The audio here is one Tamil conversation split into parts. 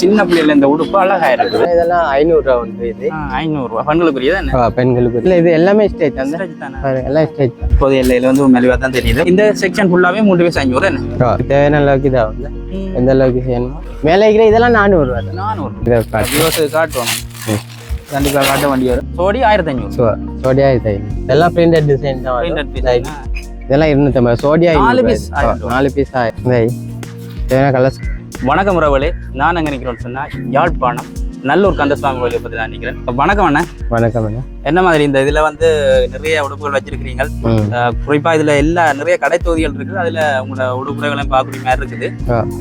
சின்ன பிள்ளைல இந்த உடுப்பு அழகா இருக்குது. இதெல்லாம் ஐநூறுரூவா வந்து இது. ஐநூறுரூவா. பெண்களுக்குரியது என்ன? ஆ, பெண்களுக்கு இல்லை இது எல்லாமே ஸ்டேஜ் தானே? எல்லாம் ஸ்டேஜ் தான். எல்லையில வந்து மெலிவா தான் தெரியுது. இந்த செக்ஷன் ஃபுல்லாவே மூணு பீஸ் ஐநூறு என்ன? ஆ, தேவையான அளவுக்கு இதாக வந்து எந்த அளவுக்கு செய்யணுமோ. மேலே இருக்கிற இதெல்லாம் நானூறுரூவா தான். நானூறு. காட்டுவோம். ம். கண்டிப்பா காட்ட வேண்டி வரும். சோடி ஆயிரத்தி ஐநூறு சோ சோடியா இது இதெல்லாம் பிரிண்டட் டிசைன் தான்? இதெல்லாம் இருநூத்தம்பது. சோடியா நாலு ஐநூறு ரூபா. நாலு பீஸ் ஆயிரம். தேவையான கலர்ஸ் வணக்கம் உறவுகளே நான் அங்கே நிற்கிறோம்னு சொன்னால் யாழ்ப்பாணம் நல்லூர் கந்தசுவாமி கோயிலை பற்றி நான் நிற்கிறேன் வணக்கம் அண்ணன் வணக்கம் அண்ணன் என்ன மாதிரி இந்த இதுல வந்து நிறைய உடுப்புகள் வச்சிருக்கிறீங்க குறிப்பா இதுல எல்லா நிறைய கடை தொகுதிகள் இருக்குது. அதுல உங்களோட உடுப்புகளையும் பார்க்கக்கூடிய மாதிரி இருக்குது.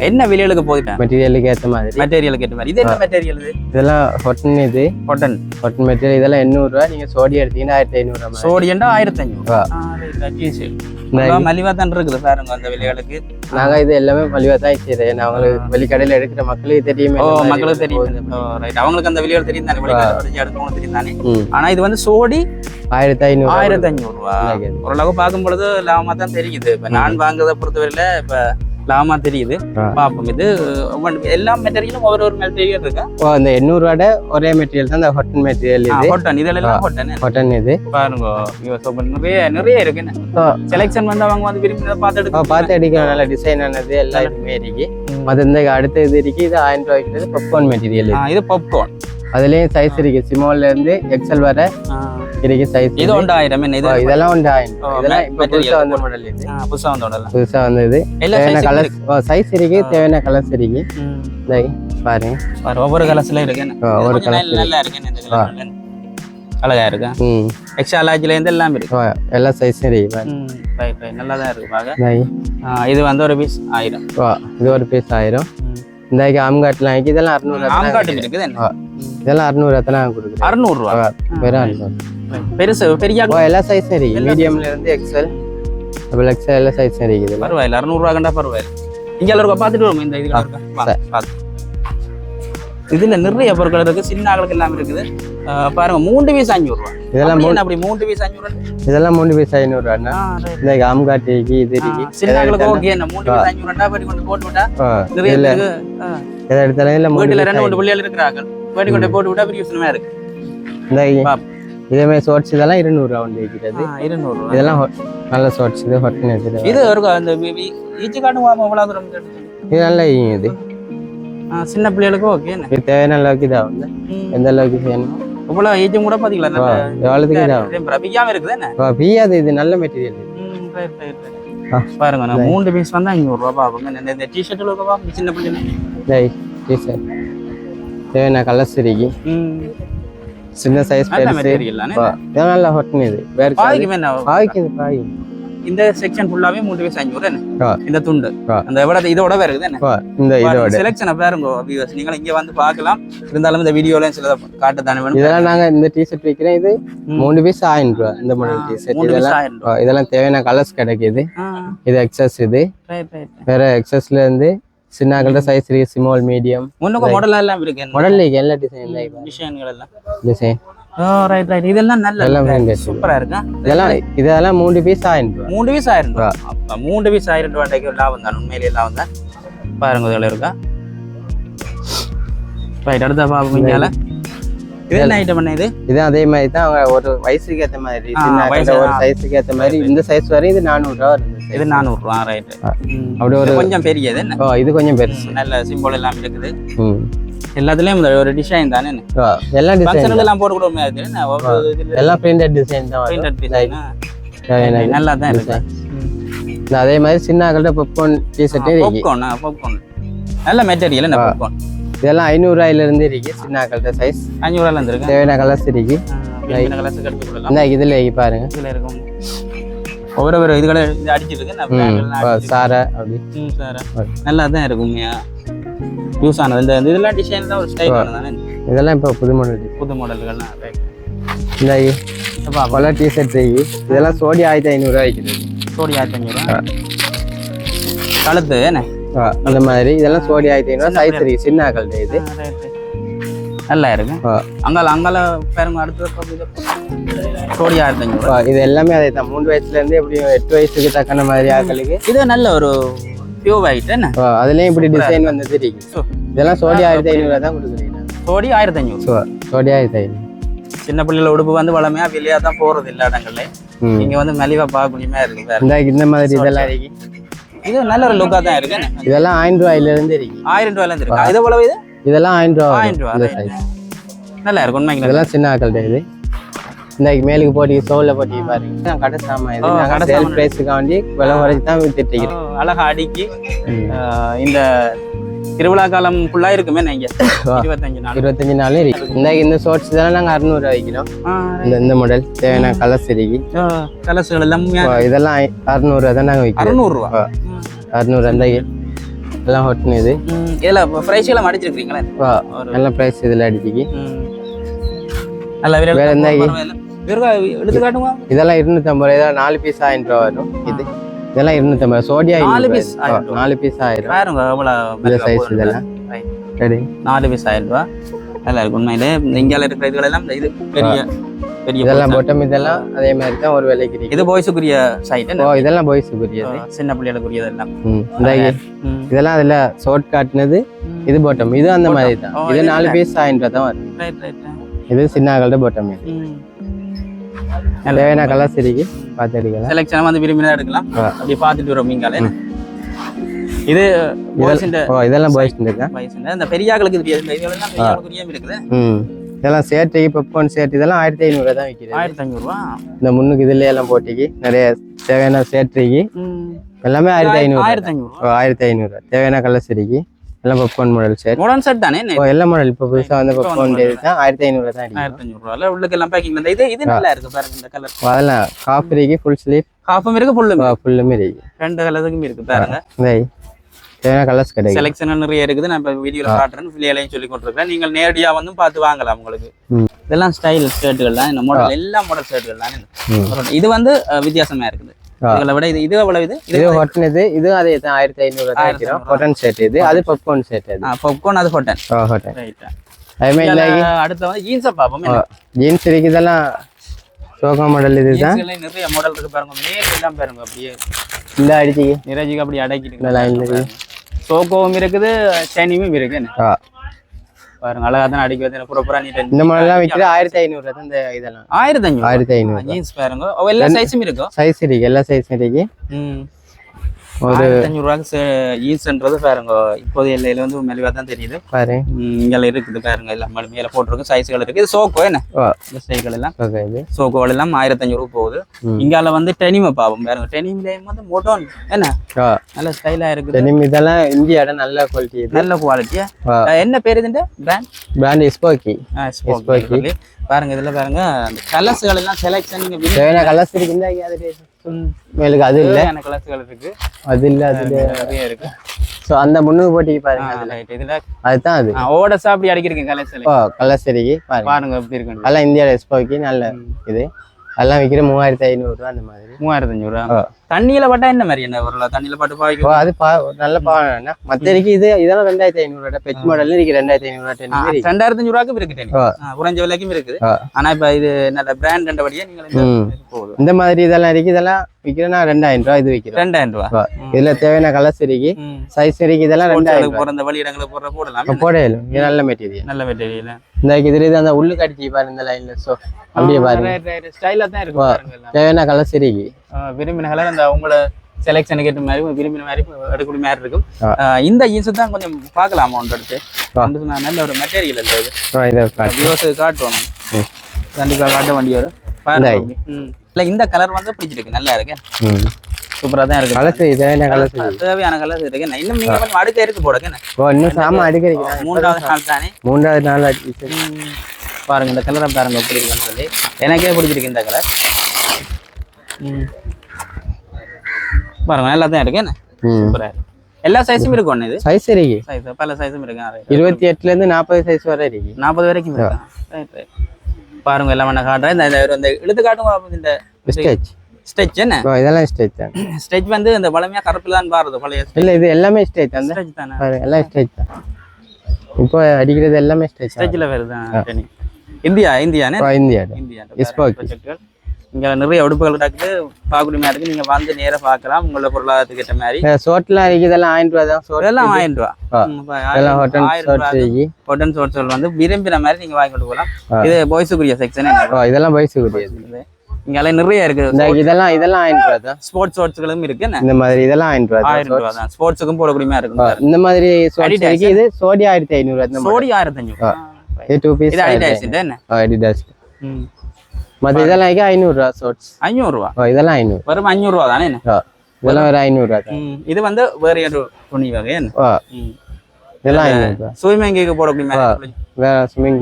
என்ன விலைகளுக்கு போகுது மெட்டீரியலுக்கு ஏற்ற மாதிரி. மெட்டீரியலுக்கு ஏற்ற மாதிரி. இது என்ன மெட்டீரியல் இது? இதெல்லாம் ஹொட்டன் இது. காட்டன் ஹொட்டன் மெட்டீரியல் இதெல்லாம் எண்ணூறுரூவா. நீங்கள் சோடி எடுத்தீங்கன்னா ஆயிரத்தி ஐநூறுரூவா மாதிரி. சோடியண்டா ஆயிரத்தி ஐநூறு மலிவா தான் இருக்குது பாருங்க அந்த விலைகளுக்கு. நாங்கள் இது எல்லாமே மலிவாக தான் செய்கிறேன் ஏன்னா அவங்களுக்கு வெளிக்கடையில் எடுக்கிற மக்களுக்கு தெரியுமே. மக்களுக்கு தெரியும். அவங்களுக்கு அந்த விலைகள் தெரியும் தானே. வெளிக்காட்டு அடுத்தவங்களுக்கு தெரியும் தானே. ஆனா இது வந்து சோடி ஆயிரத்தி ஐநூறு. ஆயிரத்தி ஐநூறு ரூபா. ஓரளவு பார்க்கும் பொழுது லாபமா தான் தெரியுது. இப்ப நான் வாங்குறத பொறுத்தவரையில இப்ப லாபமா தெரியுது. பாப்போம் இது எல்லா மெட்டீரியலும் ஒவ்வொரு ஒரு மெட்டீரியல் இருக்கு? ஓ அந்த எண்ணூறுவாட ஒரே மெட்டீரியல் தான் இந்த ஹொட்டன் மெட்டீரியல் இது. ஹோட்டன் இதெல்லாம் ஹோட்டன் ஹொட்டன் இது. பாருங்க. நிறைய நிறைய இருக்கு. செலெக்ஷன் வந்து அவங்க வந்து விரும்பி பார்த்து எடுக்க பார்த்து அடிக்கிற நல்ல டிசைன் ஆனது எல்லாம் இதுமே இருக்கு. அது இந்த அடுத்த இது இருக்கு. இது ஆயிரம் ரூபாய்க்கு பப்கார்ன் மெட்டீரியல் இது. பாப்கார்ன் அதுலயும் சைஸ் இருக்கு. ஸ்மால்ல இருந்து எக்ஸல் வர இருக்கு சைஸ் இது என்ன இது இதெல்லாம் உண்டு ஆயிரம் இதெல்லாம் இப்ப material. புதுசா வந்த மாடல் இது. ஆ, புதுசா வந்து விடலாம் புதுசா வந்தது. தேவையான சைஸ் கலர்ஸ் சைஸ் இருக்கு தேவையான கலர்ஸ் இருக்கு. பாருங்க பாரு. ஒவ்வொரு கலர்ஸ்ல இருக்கு. ஒவ்வொரு கொஞ்சம் நல்ல- இருக்கு. அழகா இருக்கு? ம். எக்ஸ்ட்ரா லார்ஜ்ல இருந்து எல்லாமே இருக்கு. எல்லா சைஸும் இருக்கு right, right. நல்லா தான் இருக்கு பாக்க இது வந்து ஒரு பீஸ் ஆயிரம். இது ஒரு பீஸ் ஆயிரம். இந்த ஆம்காட்லாம் இதெல்லாம் அறுநூறு ஆம்காட்டு இருக்குது இதெல்லாம் அறுநூறு எத்தனை கொடுக்குறேன். அறுநூறு ரூபா வெறும் அறுநூறு. பெருசு பெரிய எல்லா சைஸும் இருக்கு மீடியம்ல இருந்து எக்ஸல் டபுள் எக்ஸல் எல்லா சைஸும் இருக்கு இதுல பரவாயில்ல அறுநூறு ரூபா கண்டா பரவாயில்ல. இங்க இருக்கா? பார்த்துட்டு வருவோம் இந்த வாங்க, பார்த்து. இதுல நிறைய பொருட்கள் இருக்கு சின்ன ஆளுக்கு எல்லாம் இருக்குது. பாருங்க மூன்று பீஸ் அஞ்சூறு ரூபா இதெல்லாம் அப்படி மூன்று பீஸ் அஞ்சூறு? இதெல்லாம் மூணு பீஸ் right. இந்த இருக்கு இது இருக்கு சின்ன ஆளுக்கு ஓகே என்ன? மூன்று பீஸ் அஞ்சூறு ரெண்டா பேட்டி கொண்டு போட்டு விட்டா நிறைய எதை எடுத்தாலும் இல்ல மூணு வீட்டுல ரெண்டு மூணு. பிள்ளைகள் இருக்கிறாங்க பேட்டி கொண்டு போட்டு விட்டா பெரிய யூஸ்மா இருக்கு. இந்த. இதே மாதிரி ஷார்ட்ஸ் இதெல்லாம் இருநூறுவா வந்து ஆ, இருநூறு இதெல்லாம் நல்ல ஷார்ட்ஸ் இது ஹொட்டன் இது. இது இருக்கும் அந்த ஈச்சி காட்டும் எவ்வளவு தூரம் இது நல்லா இது. சின்ன பிள்ளைகளுக்கு ஓகே இது தேவையான அளவுக்கு இதாகும் இந்த. ம். எந்த அளவுக்கு செய்யணும்? இவ்வளவு ஏஜும் கூட எவ்வளவுக்கு இதாகும் நல்ல ரபிக்காம இருக்குது என்ன? பியாது இது நல்ல மெட்டீரியல். பாருங்க நான் மூன்று பீஸ் வந்து அஞ்சூறு ரூபா பாப்போங்க இந்த- இந்த டிஷர்ட் இருக்கவா சின்ன பிள்ளைங்க. இந்த டீஷர்ட் தேவையான கலர்ஸ் இருக்கு ம். சின்ன சைஸ் நல்ல பெருசு. மெட்டீரியல் ஓ, இதெல்லாம் நல்லா ஹொட்டன் இது வேற பாய்க்கு பாய். இந்த செக்ஷன் ஃபுல்லாவே அஞ்சூறு என்ன ஆ. இந்த துண்டு. அந்த விட இதோட வேற இருக்குது இந்த இதோட. செலெக்ஷனை பாருங்க வியூவர்ஸ் நீங்கள் இங்க வந்து பார்க்கலாம். இருந்தாலும் இந்த வீடியோல சில காட்ட தானே வேணும். இதெல்லாம் நாங்க இந்த டிஷர்ட் விற்கிறேன் இது. மூணு பீஸ் ஆயிரம் ரூபா. இந்த மாடல் டிஷர்ட் மூணு இதெல்லாம் இதெல்லாம் தேவையான கலர்ஸ் கிடைக்குது. இது எக்ஸஸ் இது. வேற எக்ஸஸ்ல இருந்து சின்ன கலர் சைஸ் இருக்கு ஸ்மால் மீடியம் முன்னுக்கு மாடல் எல்லாம் இருக்கு? மாடல் இருக்கு எல்லா டிசைன் டிசைன்கள் எல்லாம். டிசைன் ஓ ரைட் ரைட் இதெல்லாம் நல்ல எல்லாம். சூப்பரா இருக்கா? இதெல்லாம் இதெல்லாம் மூணு பீஸ் ஆயிரம் ரூபா மூணு பீஸ் ஆயிரம் ரூபா அப்ப மூணு பீஸ் ஆயிரம் ரூபாய்க்கு லாபம் தான். உண்மையிலேயே லாபம் தான். பாருங்க இதில் இருக்கா? ரைட் அடுத்த பாப்போம் இங்கால இது என்ன ஐட்டம் பண்ண இது? இது அதே மாதிரி தான் அவங்க ஒரு வயசுக்கு ஏத்த மாதிரி ஒரு. சைஸுக்கு ஏத்த மாதிரி இந்த சைஸ் வரை இது நானூறு ரூபா வருது. இந்த இது size. நானூறு ரூபா ரைட் ஆ. அப்படி ஒரு கொஞ்சம் பெரியது ஓ இது கொஞ்சம் பெருசு. நல்ல சிம்பிள் எல்லாம் இருக்குது. எல்லாத்துலயும் ஒரு டிசைன் தானே எல்லாம் டிசைன் எல்லாம் போட்டு இதுல எல்லாம் பிரிண்டட் டிசைன் தான் ஆ. தேவையான நல்லா தான் இருக்கு. அதே மாதிரி சின்ன கலர் பாப்கார்ன் டிஷர்ட்டே இருக்கு பாப்கார்ன் பாப்கார்ன் நல்ல மெட்டீரியல் என்ன பாப்கார்ன் இதெல்லாம் ஐநூறுரூவாயில இருந்து இருக்கு. சின்ன கலர் சைஸ் அஞ்சூறு ரூபாயில இருந்திருக்கு தேவையான கலர்ஸ் இருக்கு. கலர்ஸ் இந்த இதுல பாருங்க. இதுல இருக்கும். ஒவ்வொரு ஒரு இதுகளை இது அடிச்சிருக்கு. சாரா அப்படி. சார். நல்லா தான் இருக்கும் யூஸ் ஆனது. இந்த இதெல்லாம் டிசைன் தான் ஒரு ஸ்டைல் தானே? இதெல்லாம் இப்போ புது மாடல் புது மாடல்கள்லாம். இந்த கலர் டிஷர்ட் இதெல்லாம் சோடி ஆயிரத்தி ஐநூறுரூவா விற்கிறது சோடி ஆயிரத்தி அஞ்சூறு கழுத்து என்ன? அந்த மாதிரி. இதெல்லாம் சோடி ஐநூறுரூவா சைஸ் இருக்கு சின்ன கலர் இது. நல்லா இருக்கு. அங்கால அங்கால பாருங்க அடுத்த சோடி ஆயிரத்தி இது எல்லாமே அதே தான் மூணு வயசுல இருந்து எப்படியும் எட்டு வயசுக்கு தக்கன மாதிரி ஆக்களுக்கு. இது நல்ல ஒரு பியூர் ஒயிட் என்ன? ஆ, அதுலயும் இப்படி டிசைன் வந்தது இருக்கு. இதெல்லாம் சோடி ஆயிரத்தி ஐநூறுவா தான் கொடுக்குறீங்க. சோடி ஆயிரத்தி ஐநூறு சோடி ஆயிரத்தி ஐநூறு சின்ன பிள்ளைகள உடுப்பு வந்து வளமையா வெளியா தான் போறது எல்லா இடங்கள்ல நீங்க வந்து மலிவா இந்த இந்த மாதிரி இதெல்லாம் இருக்கு. இது நல்ல ஒரு லுக்கா தான் இருக்கு? இதெல்லாம் ஆயிரம் ரூபாயில இருந்து இருக்கு. ஆயிரம் ரூபாயில இருந்து இருக்கு? இது எவ்வளவு இது? இதெல்லாம் ஆயிரம் ரூபா ஆயிரம் ரூபா நல்லா இருக்கு உண்மைக்கு இதெல்லாம் சின்ன ஆக்கள்கிட்ட இது. இந்த மேலுக்கு போட்டி சோல்ல போட்டி பாருங்க. இதான் கடை சாமான். இது கடை சேல். பிரைஸுக்காண்டி விலை குறைச்சி தான் வித்துட்டு இருக்கிறோம். அழகா அடுக்கி. இந்த திருவிழா காலம் ஃபுல்லா இருக்குமே நீங்க. இருபத்தஞ்சு நாள். இருபத்தஞ்சு நாளும் இருக்கு. இந்த இந்த ஷோர்ட்ஸ் இதெல்லாம் நாங்கள் அறுநூறுவா வைக்கிறோம் இந்த இந்த மாடல் தேவையான கலர்ஸ் இருக்கு. ஆ, கலசுகள் எல்லாம் இதெல்லாம் அறுநூறுவா தான் நாங்கள் வைக்கிறோம். அறுநூறு ரூபா? ஆ. அறுநூறு அந்த எல்லாம் ம், இதுல பிரைஸ் எல்லாம் அடிச்சிருக்கீங்களா வா நல்ல ப்ரைஸ் இதில் அடிச்சிக்கு. நல்ல வேற காட்டுங்க இதெல்லாம் இருநூத்தம்பது ரூபா இதெல்லாம் நாலு பீஸ் ஆயிரம் ரூபா வரும். இது இதெல்லாம் இருநூத்தம்பது சோடியா நாலு ரூபா. நாலு பீஸ் ஆயிரம் பாருங்க சைஸ். இதெல்லாம். சரி நாலு பீஸ் ஆயிரம் ரூபா நல்லா இருக்கு உண்மையிலே இந்த இந்தியாவில் இருக்கிற இதுகள் எல்லாம் இந்த இது பெரிய பெரிய இதெல்லாம். பொட்டம் இதெல்லாம் அதே மாதிரி தான் ஒரு விலைக்கு இருக்கு இது பாய்ஸுக்குரிய சைட் ஓ இதெல்லாம் பாய்ஸுக்குரியது சின்ன பிள்ளைகளுக்குரியது எல்லாம். இதெல்லாம் அதுல ஷார்ட் காட்டினது. இது பாட்டம் இது அந்த மாதிரி தான். இது நாலு. பீஸ் ரூபா தான் right. இது சின்ன ஆகல்ட பாட்டம். தேவையான கலர்ஸ் இருக்கு பார்த்து எடுக்கலாம் செலெக்ஷன் வந்து விரும்பினா எடுக்கலாம். அப்படி பார்த்துட்டு வரோம் மீங்கால இது இதெல்லாம் பாய்ஸ் இந்த பெரியாக்களுக்கு இருக்குது. இதெல்லாம் சேட்டைக்கு பெப்போன் சேட்டு இதெல்லாம் ஆயிரத்தி ஐநூறுவா தான் விற்கிறது ஆயிரத்தி ஐநூறு ரூபா இந்த முன்னுக்கு இதுல எல்லாம் போட்டிக்கு நிறைய தேவையான சேட்டைக்கு எல்லாமே ஆயிரத்தி ஐநூறு ஆயிரத்தி ஐநூறு ஆயிரத்தி ஐநூறுவா. தேவையான கலர்ஸ் இருக்கு எல்லாம் பெப்போன் மாடல் சேட் மாடர்ன் செட் தானே எல்லா மாடல் இப்போ புதுசாக வந்து பெப்போன் தான் ஆயிரத்தி ஐநூறுவா தான் ஆயிரத்தி ரூபால உள்ளுக்கு எல்லாம் பேக்கிங் இது இது நல்லா இருக்கு பாருங்க இந்த கலர் அதெல்லாம் காஃப் இருக்கு ஃபுல் ஸ்லீவ் ஹாஃபும் இருக்கு ஃபுல்லும் ஃபுல்லுமே இருக்கு. ரெண்டு கலருக்கும் இருக்கு பாருங்க. கலர்ஸ் கிடைக்கும் செலெக்ஷன் நிறைய இருக்குது. நான் இப்போ வீடியோல காட்டுறேன் பிள்ளைகளையும் சொல்லி கொண்டிருக்கேன் நீங்கள் நேரடியா வந்து பார்த்து வாங்கலாம் உங்களுக்கு. இதெல்லாம் ஸ்டைல் ஷர்ட்டுகள் தான். இந்த மாடல் எல்லா மாடல் ஷர்ட்டுகள் தான். இது வந்து வித்தியாசமா இருக்குது. இதுகளை விட இது இது எவ்வளவு இது? இது ஹொட்டனது இதுவும் அதே தான். ஆயிரத்தி ஐநூறு ஹொட்டன் செட் இது. அது பப்கார்ன் செட் அது பாப்கார்ன் அது ஹொட்டன் இல்லை அடுத்து வந்து ஜீன்ஸை பார்ப்போம். ஜீன்ஸ் இருக்கு. இதெல்லாம் சோகா மாடல் இதுதான் நிறைய மாடல் இருக்கு பாருங்க. மேல் எல்லாம் பாருங்க. அப்படியே இந்த அடிச்சிக்கு நிறைய அப்படி அடக்கிட்டு லைன்ல இருக்கு. சோகோவும் இருக்குது சைனியும் இருக்கு பாருங்க அழகா தான் அடிக்க வந்து ப்ராப்பரா நீட் இந்த மாடல்லாம் விற்கிறது ஆயிரத்தி ஐநூறு தான் இந்த இதெல்லாம். ஆயிரத்தி அஞ்சூறு ஆயிரத்தி ஐநூறு ஜீன்ஸ் பாருங்க. எல்லா சைஸும் இருக்கும் சைஸ் இருக்கு எல்லா சைஸும் இருக்கு. ம். ஒரு ரூபாய்க்கு ஈஸ்ன்றது பாருங்க. இப்போது எல்லையில வந்து மெலிவா தான் தெரியுது. பாரு. இங்கெல்லாம் இருக்குது பாருங்க எல்லாம் மேல போட்டிருக்கு. சைஸ்கள் இருக்கு. இது சோக்கோ என்ன? இந்த சைஸ்கள் எல்லாம். சோக்கோகள் எல்லாம் ஆயிரத்தி அஞ்சூறு போகுது. இங்கால வந்து டெனிமை பாவம் பாருங்க. டெனிம்லேயும் வந்து மோட்டோன் என்ன? நல்ல ஸ்டைலா இருக்குது. டெனிம் இதெல்லாம் இந்தியாவோட நல்ல குவாலிட்டி நல்ல குவாலிட்டியா. என்ன பேர் இதுன்ற பிராண்ட் பிராண்ட் இஸ்போக்கி சொல்லி. பாருங்க இதுல பாருங்க அந்த கலர்ஸ்கள் எல்லாம் செலெக்ஷன் கலர்ஸ் இருக்கு மேலுக்கு அது இல்ல. இருக்கு அது இல்ல அது நிறைய இருக்கு. ஸோ அந்த முன்னுக்கு போட்டி பாருங்க அதுல. இதுல அதுதான் அது. ஓட சாப்பிடி அடிக்கிறீங்க கலர்ஸ் ஓ கலர்ஸ் இருக்கு பாருங்க. பாருங்க எப்படி இருக்கு அதெல்லாம் இந்தியாவோட எஸ்போக்கி நல்ல இது. அதெல்லாம் விற்கிற மூவாயிரத்தி ஐநூறுரூவா அந்த மாதிரி. மூவாயிரத்தி அஞ்சூறு ஓ. தண்ணியில பட்டா என்ன மாதிரி என்ன ஒரு தண்ணியில பாட்டு ஓ பாய்க்கும் அது பா நல்ல பாவனா மற்றருக்கு இது இதெல்லாம் ரெண்டாயிரத்தி ஐநூறுவா பெச் மாடல்ல இருக்கு ரெண்டாயிரத்தி இருக்கு ரெண்டாயிரத்தி அஞ்சூறு ரூபாய்க்கு இருக்கு குறைஞ்ச விலைக்கும் இருக்குது. ஆனா இப்ப இது நல்ல பிராண்ட் ரெண்டபடியா நீங்க இந்த மாதிரி இதெல்லாம் இருக்கு இதெல்லாம் விற்கிறேன்னா ரெண்டாயிரம் ரூபா இது விற்கிறோம் ரெண்டாயிரம் ரூபா. இதுல தேவையான கலர்ஸ் இருக்கு. சைஸ் இருக்கு இதெல்லாம் ரெண்டாயிரம் போற இந்த வழி இடங்களுக்கு போற போடலாம். போடையிலும் இது நல்ல மெட்டீரியல் நல்ல மெட்டீரியல் இந்த இது அந்த உள்ளு கடிச்சு பாரு இந்த லைன்ல சோ அப்படியே பாருங்க ஸ்டைலா தான் இருக்கு பாருங்க. தேவையான கலர்ஸ் இருக்கு ஆ, விரும்பின கலர் அந்த உங்களோட செலெக்ஷனுக்கு ஏற்ற மாதிரி விரும்பின மாதிரி எடுக்கக்கூடிய மாதிரி இருக்கும். இந்த ஈன்ஸ் தான் கொஞ்சம் பார்க்கலாம் அமௌண்ட் எடுத்து. நல்ல ஒரு மெட்டீரியல் இல்லை இது. காட்டுவோம். ம். கண்டிப்பா காட்ட வண்டி வரும். இல்ல இந்த கலர் வந்து பிடிச்சிருக்கு. நல்லா இருக்கு. சூப்பரா தான் இருக்கு கலர்ஸ் தேவையான இருக்கு தேவையான கலர் இருக்கு இன்னும் நீங்க கொஞ்சம் அடுக்க இருக்கு போடுங்க? ஓ இன்னும் சாமான் அடிக்கிறீங்க மூன்றாவது நாள் தானே? மூன்றாவது நாள். பாருங்க இந்த கலரை பாருங்க எப்படி இருக்குன்னு சொல்லி. எனக்கே பிடிச்சிருக்கு இந்த கலர். பாருங்க நல்லா தான் இருக்கு என்ன? சூப்பரா இருக்கு. எல்லா சைஸும் இருக்கு ஒண்ணு இது? சைஸ் இருக்கு. சைஸ் பல சைஸும் இருக்கு. இருபத்தி எட்டுல இருந்து நாற்பது சைஸ் வரை இருக்கு. நாற்பது வரைக்கும் இருக்கு. பாருங்க எல்லாம் வேணா காட்டுறேன். இந்த இழுத்து காட்டுங்க இந்த ஸ்டெச் என்ன? இதெல்லாம் ஸ்டெச் தான். ஸ்டெச் வந்து இந்த பழமையா கருப்புல தான் பாருது பழைய இல்ல இது எல்லாமே ஸ்டெச் அந்த ஸ்டெச் தானே? எல்லாம் ஸ்டெச் தான். இப்போ அடிக்கிறது எல்லாமே ஸ்டெச் தான் ஸ்டெச்சில் வருது இந்தியா இந்தியானே இந்தியா. இந்தியா. ப்ரொஜெக்டுகள் இங்க நிறைய உடுப்புகள் இருக்குது. பார்க்கக்கூடிய மாதிரி இருக்கு நீங்க வந்து நேரா பார்க்கலாம். உங்களோட பொருளாதாரத்துக்கு ஏற்ற மாதிரி. இருக்கு இதெல்லாம் ஆயிரம் ரூபா தான். ஷோட் இதெல்லாம் ஆயிரம் ரூபா. ஆ. ம், இப்ப இதெல்லாம் ஹோட்டல் ஆயிரம் ஷோட் ரூபா இருக்கு ஹோட்டல் ஷோட்ஸ்கள் வந்து விரும்பின மாதிரி நீங்க வாங்கி கொண்டு போகலாம். இது பாய்ஸுக்குரிய செக்ஷன் இதெல்லாம் வயசு கூடியது இங்க எல்லாம் நிறைய இந்த இருக்குது இதெல்லாம் இதெல்லாம் ஆயிரம் ரூபா தான் ஸ்போர்ட்ஸ் ஷோட்ஸ்களும் இருக்கு இந்த மாதிரி இதெல்லாம் ஆயிரம் ரூபா ஆயிரம் ரூபா தான் ஸ்போர்ட்ஸுக்கும் போடக்கூடிய மாதிரி ஆ, இருக்கும் இந்த மாதிரி. இருக்கு. இது சோடி ஆயிரத்தி ஐநூறு சோடி ஆயிரத்தஞ்சு. ஆ. இது டூ பீஸ் இது அடிடாஸ் என்ன? அடிடாஸ் ம். மற்ற இதெல்லாம் இருக்கு ஐநூறு ரூபா ஷோட்ஸ் அஞ்சூறு ரூபா? ஓ இதெல்லாம் ஐநூறு. வெறும் அஞ்சூறு ரூபா தானே இதெல்லாம் வேற ஐநூறு ரூபா. இது வந்து வேற துணி வகை. இதெல்லாம் ரூபா சுயமங்கிக்கு போடக்கூடிய வேற ஸ்விம்மிங்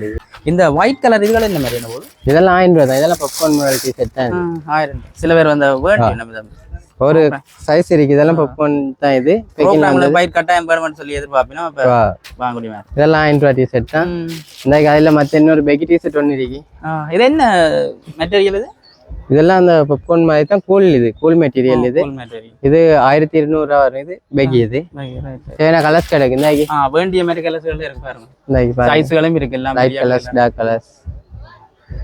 இது இந்த ஒயிட் கலர் இதுகள் என்ன மாதிரி என்ன போகுது இதெல்லாம் ஆயிரம் ரூபா தான். இதெல்லாம் பப்கார்ன் மாடல் டி ஷர்ட் தான் இது. ஆயிரம் சில பேர் வந்து வேர்ட் ஒரு சைஸ் இருக்கு. இதெல்லாம் பப்கார்ன் தான் இது. ப்ரோக்ராம்ல பைட் கட்டாயம் பெருமன்னு சொல்லி எதிர்பார்ப்பினா வாங்கக்கூடிய மாதிரி. இதெல்லாம் ஆயிரம் ரூபா டி ஷர்ட் தான் இந்த அதில் மற்ற இன்னொரு பெக்கி டி ஷர்ட் ஒன்று இருக்கு இது என்ன மெட்டீரியல் இது? இதெல்லாம் அந்த பப்கார்ன் மாதிரி தான் கூல் இது கூல் மெட்டீரியல் இது. Material. இது ஆயிரத்தி இருநூறுவா வரும் இது. பெக்கி இது. ஏன்னா கலர்ஸ் கிடைக்கு இந்த வேண்டிய மாதிரி கலர்ஸ்கள் இருக்கு பாருங்க. இந்த சைஸ்களும் இருக்கு எல்லாம் லைட் கலர்ஸ் டார்க் கலர்ஸ்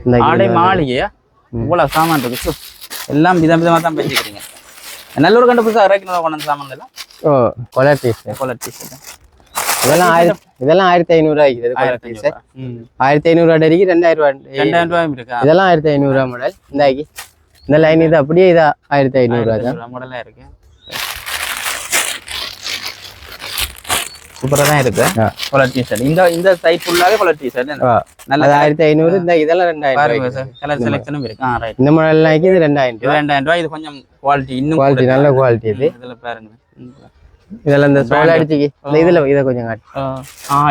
இந்த ஆடை மாளிகையா இவ்வளவு சாமான் இருக்கு. எல்லாம் விதம் விதமா தான் வச்சுக்கிறீங்க நல்லூர் கண்டு புதுசாக இறக்கணும் கொண்டு வந்த சாமான் எல்லாம் ஓ கொலர் டி ஷர்ட் குவாலிட்டி இதெல்லாம் ஆயிரத்தி இதெல்லாம் ஆயிரத்தி கொலர் டி ஷர்ட் ஆயிரத்தி ஐநூறுரூவா இருக்கு ரெண்டாயிரம் ரூபா ரெண்டாயிரம் ரூபாயும் இருக்கா? இதெல்லாம் ஆயிரத்தி ஐநூறுரூவா மாடல் இந்த ஆகி இந்த லைன் இது அப்படியே இதா ஆயிரத்தி ஐநூறுரூவா தான். மாடலா இருக்கு. சூப்பரா தான் இருக்கு. ஆ. குவாலிட்டி ஷர்ட் இந்த இந்த சைட் ஃபுல்லாவே குவாலிட்டி ஷர்ட் ஆ. நல்ல ஆயிரத்தி ஐநூறு இந்த இதெல்லாம் ரெண்டாயிரம் ரூபாய் கலர் செலெக்ஷனும் இருக்கு. ஆ ரைட் இந்த மாடல்லாம் இது ரெண்டாயிரம் ரூபாய். ரெண்டாயிரம் ரூபாய். இது கொஞ்சம் குவாலிட்டி இன்னும் குவாலிட்டி நல்ல குவாலிட்டி இது. இதுல பாருங்க. இதெல்லாம் இந்த சோல் அடிச்சுக்கு இந்த இதுல இதை கொஞ்சம் காட்டு.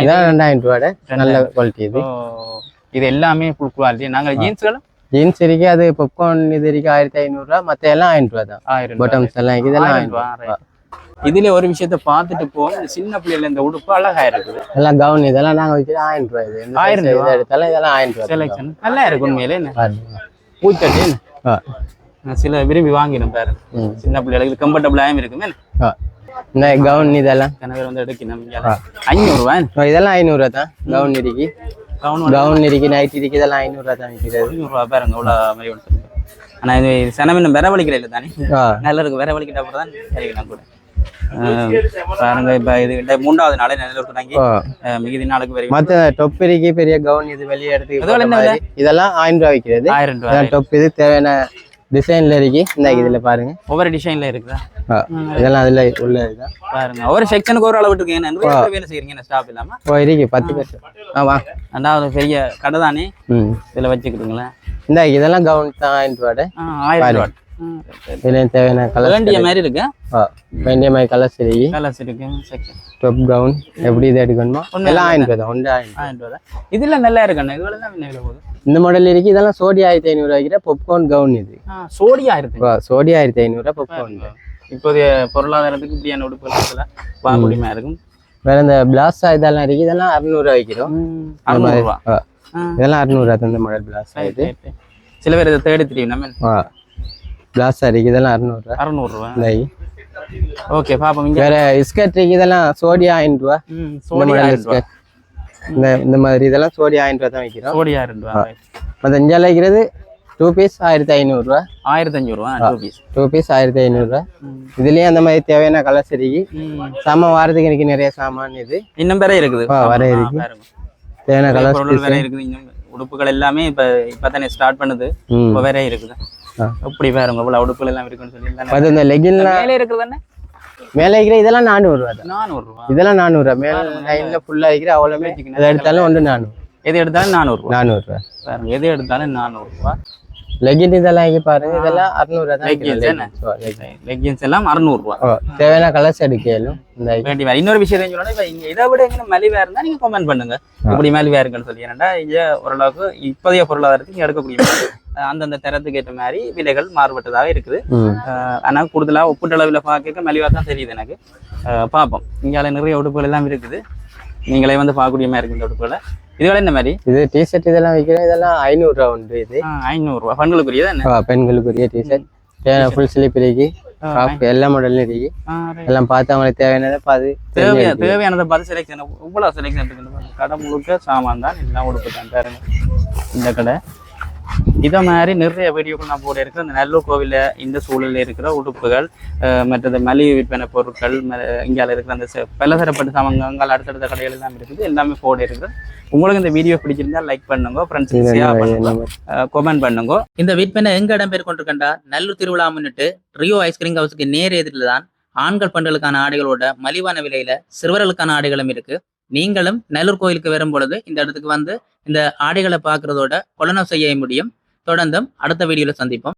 இதான் ரெண்டாயிரம் ரூபாய் நல்ல குவாலிட்டி இது. இது எல்லாமே ஃபுல் குவாலிட்டி நாங்க ஜீன்ஸ்களும் ஜீன்ஸ் இருக்கு அது பாப்கார்ன் இது இருக்கு ஆயிரத்தி ஐநூறுரூவா மற்ற எல்லாம் ஆயிரம் ரூபாய் தான். ஆயிரம். பாட்டம்ஸ் எல்லாம் இதெல்லாம் ஆயிரம் right. இதுல ஒரு விஷயத்த பார்த்துட்டு போகும் இந்த சின்ன பிள்ளைல இந்த உடுப்பு அழகா இருக்குது. எல்லாம் கவுன் இதெல்லாம் நாங்க வைக்கிறது ஆயிரம் ரூபாய் இது. ஆயிரம் ரூபாய். எடுத்தாலும் இதெல்லாம் ஆயிரம் ரூபாய். செலெக்ஷன் நல்லா இருக்கு உண்மையிலே. பூச்சட்டி சில விரும்பி வாங்கிடும் பாரு. சின்ன பிள்ளைகளுக்கு கம்ஃபர்டபுளாகவும் இருக்குமே. இந்த கவுன் இதெல்லாம் பேர் வந்து எடுக்கணும் ஐநூறு ரூபாய் ஓ, இதெல்லாம் ஐநூறுரூவா தான் கவுன் இருக்கு கவுன் இருக்கு நைட் இருக்கு இதெல்லாம் ஐநூறுரூவா தான் விற்கிறது ஐநூறு ரூபாய் பாருங்க இவ்வளோ மாதிரி ஒன்று சொல்லுங்க ஆனா இது சனம் இன்னும் விர வலிக்கிற இல்லை தானே நல்லா இருக்கு விர வலிக்கிட்ட அப்புறம் தான் கிடைக்கலாம் கூட பாருங்க இப்ப இது மூன்றாவது நாளே ஓ ஆஹ் மிகுதி நாளுக்கு வரைக்கும் மற்ற டொப் இருக்கு பெரிய கவுன் இது வெளியே எடுத்து இதெல்லாம் ஆயிரம் ரூபாய் விற்கிறது ஆயிரம் ரூபாய் டொப் இது தேவையான டிசைன்ல இருக்கு. இந்த இதுல பாருங்க. ஒவ்வொரு டிசைன்ல இருக்குதா? இதெல்லாம் அதுல உள்ள பாருங்க. ஒவ்வொரு செக்ஷனுக்கு ஒரு அளவு நிறைய பேர் வேலை செய்யறீங்க ஸ்டாப் இல்லாம? ஓ இருக்கு. பத்து பேர். ஆ வா. ரெண்டாவது பெரிய கடை தானே? இதுல வச்சுக்கிட்டுங்களேன். இந்த இதெல்லாம் கவுன் தான் ஆயிரம் ரூபாய். இதுல தேவையான கலர் வேண்டிய மாதிரி இருக்கு? வேண்டிய மாதிரி கலர்ஸ் இருக்கு. கலர்ஸ் இருக்கு. செக்ஷன் டாப் கவுன் எப்படி இது எடுக்கணுமோ? எல்லாம் ஆயிரம் ரூபாய் தான். ஒன்று ஆயிரம் ரூபாய் தான். இதுல நல்லா இருக்கு அண்ணா இதுல தான் என்ன போகுது? இந்த மாடல் இருக்கு. இதெல்லாம் சோடி ஆயிரத்தி ஐநூறு ரூபாய்க்கிற பாப்கார்ன் கவுன் இது. சோடி ஆயிரத்தி சோடி ஆயிரத்தி ஐநூறு ரூபாய் பாப்கார்ன் இப்போதைய பொருளாதாரத்துக்கு இப்படியான உடுப்புகள் வாங்க முடியுமா இருக்கும் வேற இந்த பிளாஸா இதெல்லாம் இருக்கு. இதெல்லாம் அறுநூறுவா விற்கிறோம் அறுநூறு ரூபா ஆ. ஆ. இதெல்லாம் அறுநூறுவா இந்த மாடல் பிளாஸா Right, இது. சில பேர் இதை தேடி தெரியும் நம்ம? ஆ பிளாஸா இருக்கு. இதெல்லாம் அறுநூறுவா அறுநூறு ரூபா. இந்த ஓகே பாப்போம் வேற ஸ்கர்ட் இருக்கு இதெல்லாம் சோடி ஆயிரம் ரூபா. ம், இந்த இந்த மாதிரி இதெல்லாம் சோடி ஆயிரம் ரூபா தான் விற்கிறோம் சோடி ஆயிரம் ரூபா. மற்ற இஞ்சால வைக்கிறது டூ பீஸ் ஆயிரத்தி ஐநூறுரூவா ஆயிரத்தி அஞ்சூறு ரூபா டூ பீஸ் டூ பீஸ் ஆயிரத்தி ஐநூறுரூவா இதுலயும் அந்த மாதிரி தேவையான கலர்ஸ் இருக்கு சாமான் வாரத்துக்கு எனக்கு நிறைய சாமான் இது. இன்னும் வேற இருக்குது. வர இருக்கு. தேவையான பொருள் வேற இருக்குது. இன்னும் உடுப்புகள் எல்லாமே இப்ப இப்பதானே ஸ்டார்ட் பண்ணுது. இப்ப வேற இருக்குது. ஆ. எப்படி பாருங்க இவ்வளவு உடுப்புகள் எல்லாம் இருக்குன்னு சொல்லி. தானே. அது இந்த லெகின்லாம் மேலே இருக்குது தானே? மேலே இருக்கிற இதெல்லாம் நானூறுரூவா தான். நானூறு ரூபா? இதெல்லாம் நானூறுரூவா மேல லைன்ல ஃபுல்லா இருக்கிற அவ்வளோமே எதை எடுத்தாலும் ஒன்று நானூறு. எது எடுத்தாலும் நானூறு ரூபா. நானூறுரூவா பாருங்க எது எடுத்தாலும் நானூறு ரூபா. லெகின் இதெல்லாம் இங்கே பாருங்க. இதெல்லாம் அறுநூறுவா தான். லெகின்ஸ் எல்லாம் அறுநூறு ரூபா. ஓ, தேவையான கலர்ஸ் எடுக்கலும். இந்த இன்னொரு விஷயம் சொல்லணும் இப்ப இங்க இதை விட எங்க மலிவா இருந்தா நீங்க கமெண்ட் பண்ணுங்க. இப்படி மலிவா இருக்குன்னு சொல்லி. ஏன்னா இங்க ஓரளவுக்கு இப்போதைய பொருளாதாரத்துக்கு எடுக்கக்கூடிய அந்தந்த தரத்துக்கு ஏற்ற மாதிரி விலைகள் மாறுபட்டதாக இருக்குது. ம். அஹ் ஆனா கூடுதலா ஒப்பீட்டளவில் பார்க்க மலிவா தான் தெரியுது எனக்கு. பார்ப்போம். இங்கால நிறைய உடுப்புகள் எல்லாம் இருக்குது. நீங்களே வந்து பார்க்கக்கூடிய மாதிரி இருக்கு இந்த உடுப்புகளை. இதுகளை என்ன மாதிரி? இது டிஷர்ட் இதெல்லாம் விற்கிறோம் இதெல்லாம் ஐநூறுரூவா உண்டு இது. ஐநூறுரூவா. ஆ, பெண்களுக்குரிய டிஷர்ட் ஃபுல் ஸ்லீப் இருக்கு. எல்லா மாடலும் இருக்கு. எல்லாம் பார்த்து அவங்களுக்கு தேவையானதை பார்த்து தேவையா தேவையானதை பார்த்து செலெக்ஷன் இவ்வளோ செலெக்ஷன் இருக்குது கடை முழுக்க சாமான் தான் எல்லாம் உடுப்பு தான் பாருங்க. இந்த கடை. இதை மாதிரி நிறைய வீடியோக்கள் நான் போட இருக்கிற இந்த நல்லூர் கோவில்ல இந்த சூழலில் இருக்கிற உடுப்புகள் மற்றது மலிவு விற்பனை பொருட்கள் இங்கால இருக்கிற அந்த பலதரப்பட்ட சமங்கங்கள் அடுத்தடுத்த கடைகள் எல்லாம் இருக்குது. எல்லாமே போட இருக்கிறேன் உங்களுக்கு இந்த வீடியோ பிடிச்சிருந்தா லைக் பண்ணுங்க. ஃப்ரெண்ட்ஸுக்கு ஷேர் பண்ணுங்க. கமெண்ட் பண்ணுங்க. இந்த விற்பனை எங்க இடம்பெயர் கொண்டிருக்கண்டா நல்லூர் திருவிழா முன்னிட்டு ரியோ ஐஸ்கிரீம் ஹவுஸுக்கு நேர் எதிரில் தான் ஆண்கள் பெண்களுக்கான ஆடைகளோட மலிவான விலையில சிறுவர்களுக்கான ஆடைகளும் இருக்கு. நீங்களும் நல்லூர் கோயிலுக்கு வரும் பொழுது இந்த இடத்துக்கு வந்து இந்த ஆடைகளை பார்க்கறதோட கொலனம் செய்ய முடியும். தொடர்ந்தும் அடுத்த வீடியோவில் சந்திப்போம்.